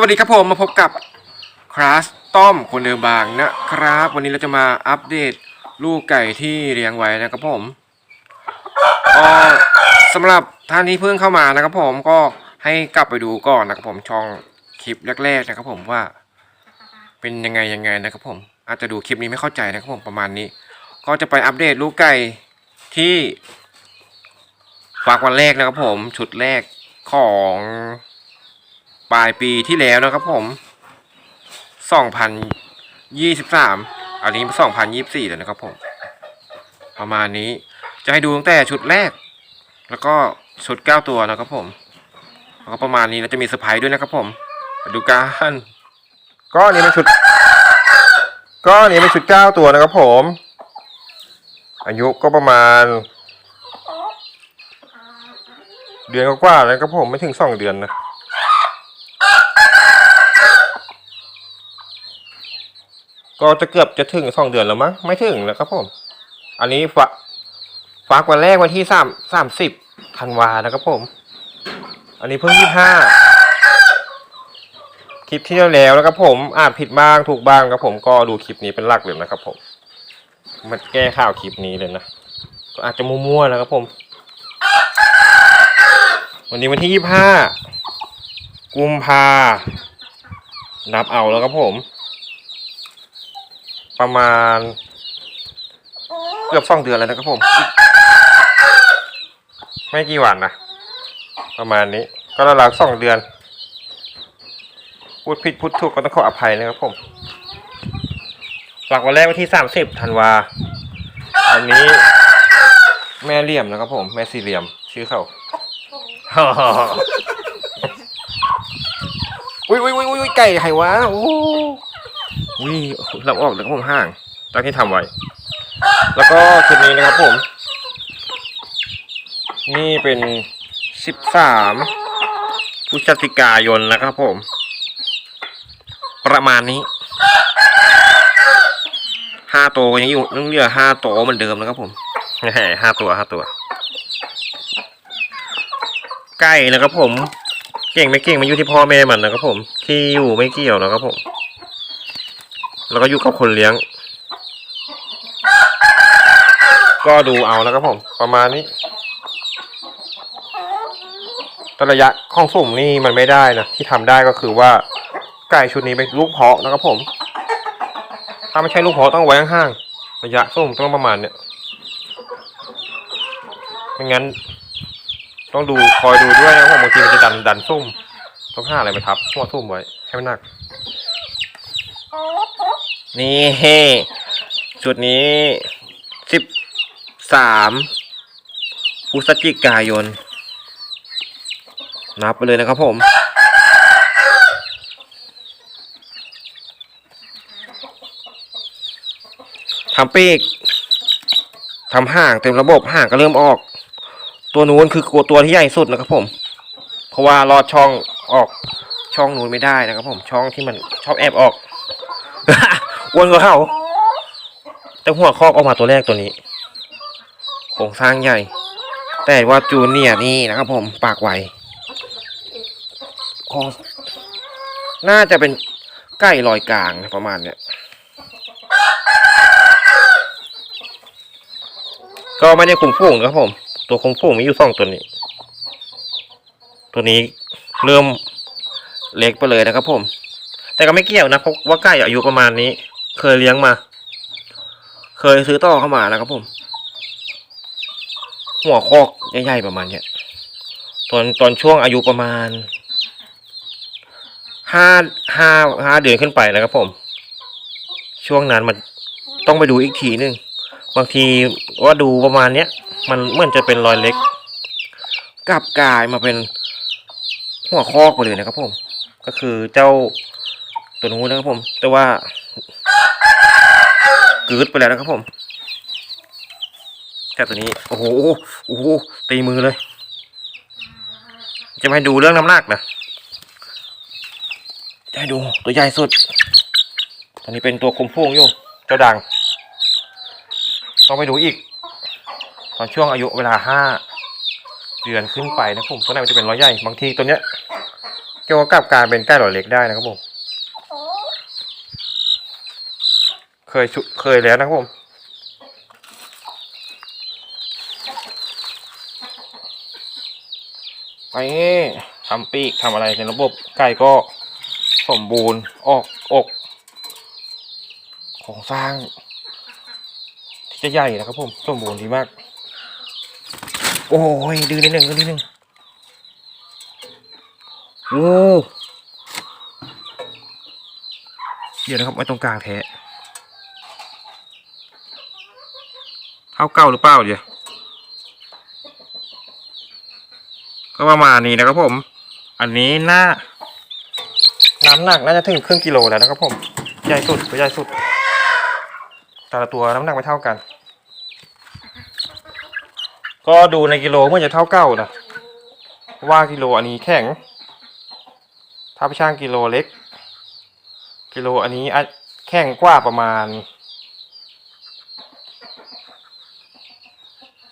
วัสดีครับผมมาพบกับคลาสต้อมคนเดิมบางนะครับ วันนี้เราจะมาอัปเดตลูกไก่ที่เลี้ยงไว้นะครับผมก็สำหรับท่านที่เพิ่งเข้ามานะครับผมก็ให้กลับไปดูก่อนนะครับผมช่องคลิปแรกๆนะครับผมว่า เป็นยังไงยังไงนะครับผม อาจจะดูคลิปนี้ไม่เข้าใจนะครับผมประมาณนี้ ก็จะไปอัปเดตลูกไก่ที่ฝากวันแรกนะครับผมชุดแรกของ ปลายปีที่แล้วนะครับผม 2023 อันนี้ 2024แล้วนะครับผม ประมาณนี้จะให้ดูตั้งแต่ชุดแรก แล้วก็ชุด 9 ตัวนะครับผมแล้วก็ประมาณนี้แล้วจะมีเซอร์ไพรส์ด้วยนะครับผมมาดูกันก็อันนี้เป็นชุด ก็อันนี้เป็นชุด 9 ตัวนะครับผม อายุก็ประมาณ เดือนกว่าๆแล้วนะครับผมไม่ถึง2เดือนนะ ก็จะเกือบจะถึงสองเดือนแล้วมั้งไม่ถึงแล้วครับผม อันนี้ฝากฝากวันแรกวันที่สามสามสิบธันวานะครับผม อันนี้เพิ่งยี่ห้าคลิปที่แล้วนะครับผมอาจผิดบ้างถูกบ้างครับผมก็ดูคลิปนี้เป็นหลักเลยนะครับผมมันแก้ข่าวคลิปนี้เลยนะก็อาจจะมั่วๆนะครับผม วันนี้วันที่ยี่ห้ากุมภานับเอาแล้วครับผม ประมาณ เกือบสองเดือนแล้วนะครับผม ไม่กี่วันนะประมาณนี้ ก็ราวๆสองเดือน พูดผิดพูดถูกก็ต้องขออภัยนะครับผมหลักวันแรกวันที่สามสิบธันวาอันนี้ แม่เหลี่ยมนะครับผม แม่สี่เหลี่ยม ชื่อเขาอุ้ยอุ้ยอุ้ยอุ้ยไก่ไขวะโอ้ วิเราออกแล้วก็ผมห่างตอนที่ทำไว้ แล้วก็ชุดนี้นะครับผม นี่เป็นสิบสามพฤศจิกายนนะครับผม ประมาณนี้ห้าตัวยังอยู่ยังเหลือห้าตัวเหมือนเดิมนะครับผมแหมห้าตัวห้าตัวไก่นะครับผม เก่งไม่เก่งมันอยู่ที่พ่อแม่มันนะครับผม ที่อยู่ไม่เกี่ยวนะครับผม แล้วก็อยู่กับคนเลี้ยง ก็ดูเอานะครับผม ประมาณนี้ตระยะของสุ่มนี่มันไม่ได้นะ ที่ทำได้ก็คือว่าไก่ชุดนี้เป็นลูกเพาะนะครับผม ถ้าไม่ใช่ลูกเพาะต้องไว้ห่างๆระยะสุ่มต้องประมาณเนี้ยไม่งั้น ต้องดูคอยดูด้วยนะครับผมบางทีมันจะดันดันซุ่มต้องห้าอะไรไปทับหัวซุ่มไว้ให้มันหนัก นี่ชุดนี้สิบสามพฤศจิกายน นับไปเลยนะครับผมทำปีกทำห่างเต็มระบบห่างก็เริ่มออก ตัวนู้นคือกัวตัวที่ใหญ่สุดนะครับผม เพราะว่าลอดช่องออกช่องนู้นไม่ได้นะครับผมช่องที่มันชอบแอบออก อ้วนกว่าเขาแต่หัวคอกออกมาตัวแรกตัวนี้โครงสร้างใหญ่ แต่ว่าจูเนียนี่นะครับผมปากไวคงน่าจะเป็นใกล้ลอยกลางประมาณเนี้ยก็ไม่ได้คุมฝูงนะครับผม ตัวคุมฝูงมีอยู่สองตัวนี้ ตัวนี้เริ่มเล็กไปเลยนะครับผม แต่ก็ไม่เกี่ยวนะเพราะว่าไก่อายุประมาณนี้ เคยเลี้ยงมา เคยซื้อต่อเข้ามานะครับผม หัวคอกใหญ่ๆประมาณเนี้ยตอนตอนช่วงอายุประมาณห้าห้าห้าเดือนขึ้นไปนะครับผม ช่วงนั้นมันต้องไปดูอีกทีนึงบางทีว่าดูประมาณเนี้ยมันเหมือนจะเป็นรอยเล็กกลับกลายมาเป็นหัวคอกไปเลยนะครับผม ก็คือเจ้าตัวนู้นนะครับผม แต่ว่า กึดไปแล้วนะครับผมแต่ตัวนี้โอ้โหโอ้โหตีมือเลย จะมาดูเรื่องน้ำหนักนะจะให้ดูตัวใหญ่สุดตัวนี้เป็นตัวคมพุ่งอยู่เจ้าดังต้องไปดูอีก ตอนช่วงอายุเวลาห้าเดือนขึ้นไปนะผมตัวไหนมันจะเป็นร้อยใหญ่บางทีตัวเนี้ยเกี่ยวกับการเป็นไก่หลอดเล็กได้นะครับผม เคยชุเคยแล้วนะครับผมไปทำปีกทำอะไรในระบบไก่ก็สมบูรณ์ออกอกโครงสร้าง ที่จะใหญ่นะครับผมสมบูรณ์ดีมาก โอ้ยดื้อนิดหนึ่งดื้อนิดหนึ่งโอ้เดี๋ยวนะครับไว้ตรงกลางแท้ เท่าเก่าหรือเปล่าเดี๋ยวก็ประมาณนี้นะครับผม อันนี้หน้า น้ำหนักน่าจะถึงครึ่งกิโลแล้วนะครับผม ใหญ่สุดตัวใหญ่สุด แต่ละตัวน้ำหนักไม่เท่ากัน ก็ดูในกิโลเมื่อจะเท่าเก้านะว่ากิโลอันนี้แข็ง ถ้าไปช่างกิโลเล็ก กิโลอันนี้อาจแข็งกว่าประมาณ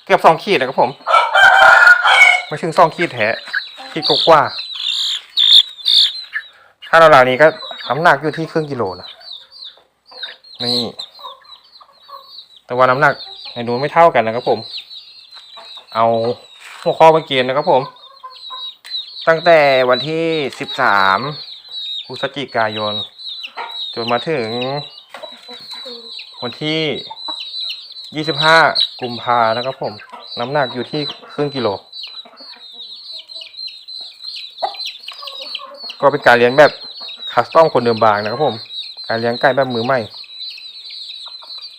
เกือบสองขีดนะครับผมไม่ถึงสองขีดแท้ขีดกว่า ถ้าเราเหล่านี้ก็น้ำหนักอยู่ที่ครึ่งกิโลนะนี่แต่ว่าน้ำหนักในดูไม่เท่ากันนะครับผม เอาหัวข้อมาเกณฑ์นะครับผม ตั้งแต่วันที่สิบสามพฤศจิกายน จนมาถึงวันที่ ยี่สิบห้ากุมภานะครับผม น้ำหนักอยู่ที่ครึ่งกิโล ก็เป็นการเลี้ยงแบบคัสตอมคนเดิมบางนะครับผม การเลี้ยงไก่แบบมือใหม่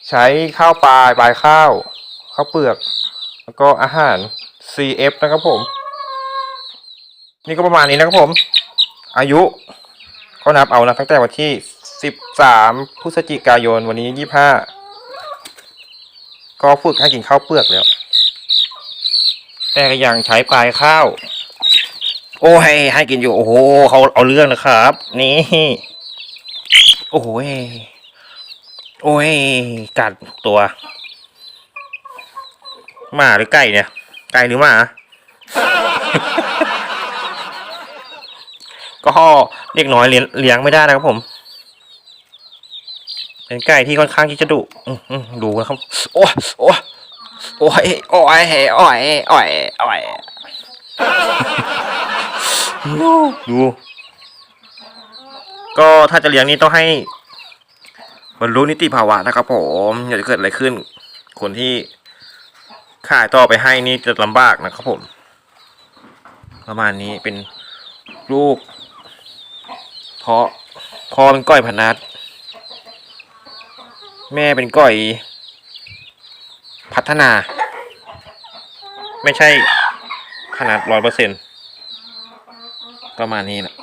ใช้ข้าวปลายปลายข้าว ข้าวเปลือก แล้วก็อาหาร CF นะครับผม นี่ก็ประมาณนี้นะครับผม อายุก็นับเอานะตั้งแต่วันที่ 13 พฤศจิกายนวันนี้ 25 ก็ฝึกให้กินข้าวเปลือกแล้ว แต่ก็ยังใช้ปลายข้าว โอ้ให้ให้กินอยู่ โอ้โหเขาเอาเรื่องนะครับ นี่ โอ้โหโอ้ยกัดตัวหมาหรือไก่เนี่ย ไก่หรือหมาก็เด็กน้อยเลี้ยงไม่ได้นะครับผม เป็นไก่ที่ค่อนข้างที่จะดุดูนะครับ โอ้โอ้ยโอ้ยโอ้ยโอ้ยโอ้ยโอ้ยดูก็ถ้าจะเลี้ยงนี่ต้องให้บรรลุนิติภาวะนะครับผมอย่าจะเกิดอะไรขึ้น คนที่ขายต่อไปให้นี่จะลำบากนะครับผม ประมาณนี้เป็นลูก เพราะพ่อเป็นก้อยพนัด แม่เป็นก้อย พัฒนา ไม่ใช่ขนาดร้อยเปอร์เซ็นประมาณนี้นะ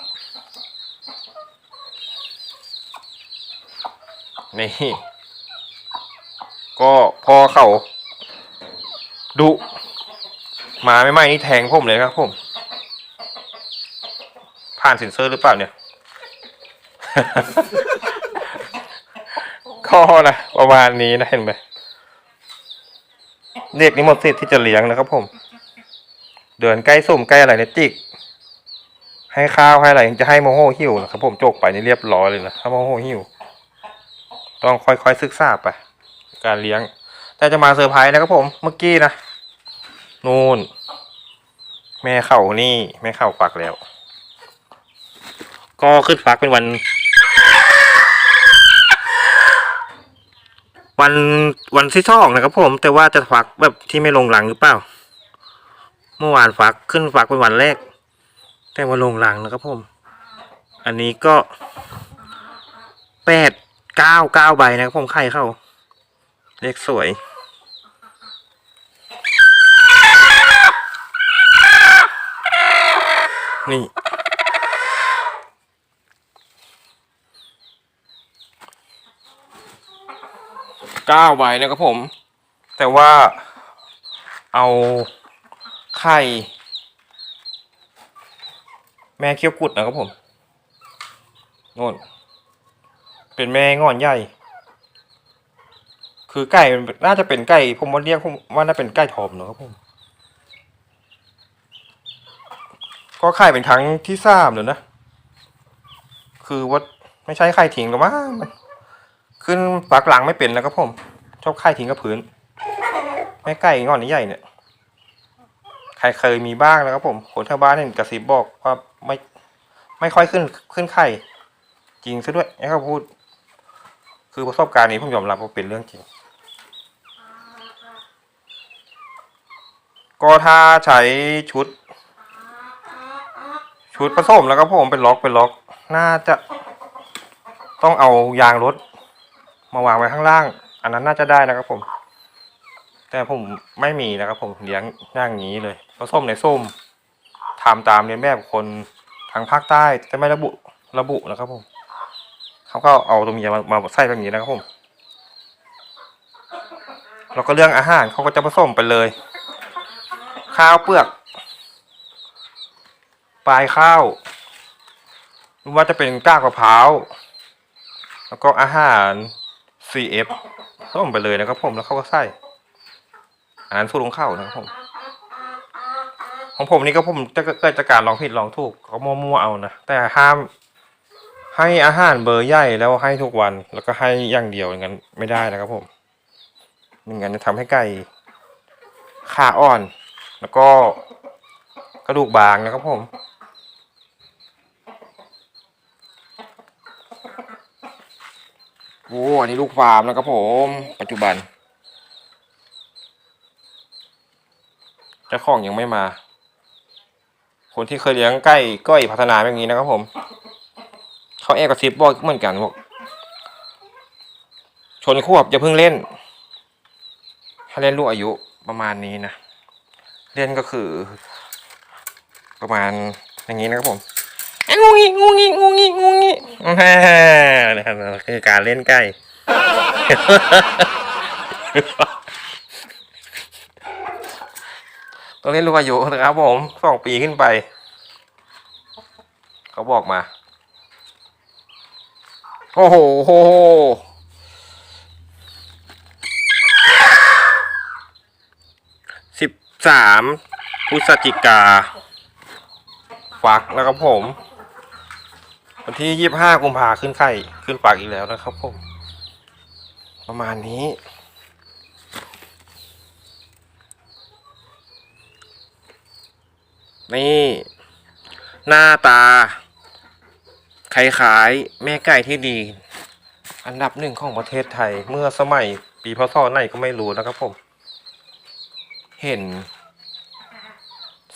นี่ ก็พอเขาดุหมาไม่ไหมนี่แทงผมเลยครับผม ผ่านเซ็นเซอร์หรือเปล่าเนี่ย ข้อนะประมาณนี้นะเห็นไหมเด็กนี่หมดสิทธิ์ที่จะเลี้ยงนะครับผม เดินใกล้สุ่มใกล้อะไรเนี่ยจิก ให้ข้าวให้อะไรยังจะให้โมโหหิวนะครับผมโจกไปนี่เรียบร้อยเลยนะถ้าโมโหหิว ต้องค่อยๆศึกษาไป การเลี้ยง แต่จะมาเซอร์ไพรส์นะครับผมเมื่อกี้นะนู่น แม่เข่านี่ แม่เข่าฟักแล้ว ก็ขึ้นฟักเป็นวัน วันวันที่สองนะครับผม แต่ว่าจะฟักแบบที่ไม่ลงหลังหรือเปล่า เมื่อวานฟักขึ้นฟักเป็นวันแรก แต่ว่าลงหลังนะครับผม อันนี้ก็แปดเก้าเก้าใบนะครับผมไข่เข้าเลขสวยนี่ เก้าใบนะครับผม แต่ว่าเอาไข่ แม่เคี้ยวกุดนะครับผมโน่นเป็นแม่งอนใหญ่ คือไก่มันน่าจะเป็นไก่ผมว่าเรียกผมว่าน่าเป็นไก่ทอมเนอะครับผม ก็ไข่เป็นครั้งที่สามเลยนะ คือว่าไม่ใช่ไข่ทิ้งหรอกมั้ง ขึ้นปักหลังไม่เป็นนะครับผมชอบไข่ทิ้งกับพื้นแม่ไก่งอนนี้ใหญ่เนี่ยใครเคยมีบ้างนะครับผมคนชาวบ้านเห็นกระซิบบอกว่าไม่ไม่ค่อยขึ้นขึ้นไข่จริงซะด้วยไอ้เขาพูด คือประสบการณ์นี้ผมยอมรับว่าเป็นเรื่องจริง ก็ถ้าใช้ชุด ชุดผสมแล้วก็ผมเป็นล็อกเป็นล็อก น่าจะต้องเอายางรถ มาวางไว้ข้างล่าง อันนั้นน่าจะได้นะครับผม แต่ผมไม่มีนะครับผมเลี้ยงอย่างนี้เลยผสมในส้มทำตามเรียนแบบคนทางภาคใต้แต่ไม่ระบุระบุนะครับผมเขาก็เอาตัวเมียมามาใส่แบบนี้นะครับผมแล้วก็เรื่องอาหารเขาก็จะผสมไปเลย ข้าวเปลือก ปลายข้าวหรือว่าจะเป็นก้ากมะพร้าว แล้วก็อาหาร CF ส้มไปเลยนะครับผมแล้วเขาก็ใส่อาหารสูตรของเข้านะครับผมของผมนี่ก็ผมจะเกิดจากการลองผิดลองถูกเขามั่วๆเอานะแต่ห้ามให้อาหารเบอร์ใหญ่แล้วให้ทุกวันแล้วก็ให้อย่างเดียวอย่างนั้นไม่ได้นะครับผมไม่งั้นจะทำให้ไก่ขาอ่อน แล้วก็กระดูกบางนะครับผม โอ้อันนี้ลูกฟาร์มนะครับผม ปัจจุบันเจ้าของยังไม่มา คนที่เคยเลี้ยงไก่ก้อยพัฒนาแบบนี้นะครับผม เขาแอบกระซิบบอกเหมือนกันบอกชนควบอย่าเพิ่งเล่น ถ้าเล่นลูกอายุประมาณนี้นะ เล่นก็คือ ประมาณอย่างนี้นะครับผม งูงี้งูงี้งูงี้งูงี้แหม่นะครับคือการเล่นไก่ต้องเล่นลูกอายุนะครับผมสองปีขึ้นไป เขาบอกมา โอ้โหโหโหสิบสามพฤศจิกา ฟักนะครับผม วันที่ยี่บห้ากุมภาขึ้นไข่ขึ้นปากอีกแล้วนะครับผม ประมาณนี้ นี่ หน้าตาคล้ายๆแม่ไก่ที่ดี อันดับหนึ่งของประเทศไทยเมื่อสมัยปีพศไหนก็ไม่รู้นะครับผม เห็น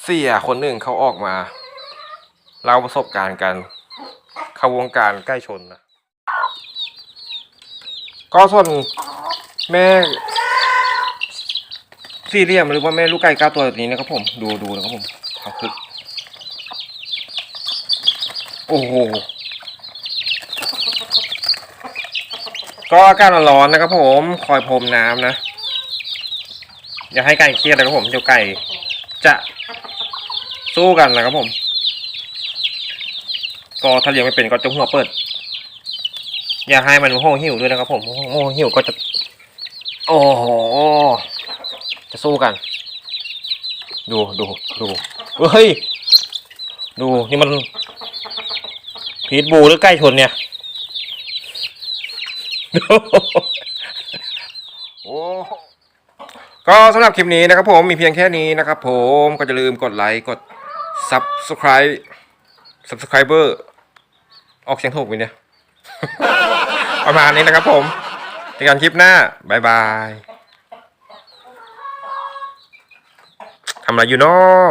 เสียคนหนึ่งเขาออกมาเล่าประสบการณ์กัน เข้าวงการใกล้ชนนะก็ส่วนแม่สี่เหลี่ยมหรือว่าแม่ลูกไก่เก้าตัวแบบนี้นะครับผมดูดูนะครับผมเขาคือโอ้โหก็อากาศร้อนนะครับผมคอยพรมน้ำนะ อย่าให้ไก่เครียดนะครับผมเดี๋ยวไก่จะสู้กันนะครับผม ก็ถ้าเลี้ยงไม่เป็นก็จะหัวเปิด อย่าให้มันโห่หิวด้วยนะครับ ผมโห่หิวก็จะ โอ้โหจะสู้กัน ดูดูดูเฮ้ยดูนี่มันพีทบูหรือใกล้ชนเนี่ยโอ้ก็สำหรับคลิปนี้นะครับผมมีเพียงแค่นี้นะครับผมก็จะลืมกดไลค์กด subscribe subscriber ออกเสียงถูกไหมเนี่ย ประมาณนี้นะครับผมเจอกันคลิปหน้า บ๊ายบายทำอะไรอยู่เนาะ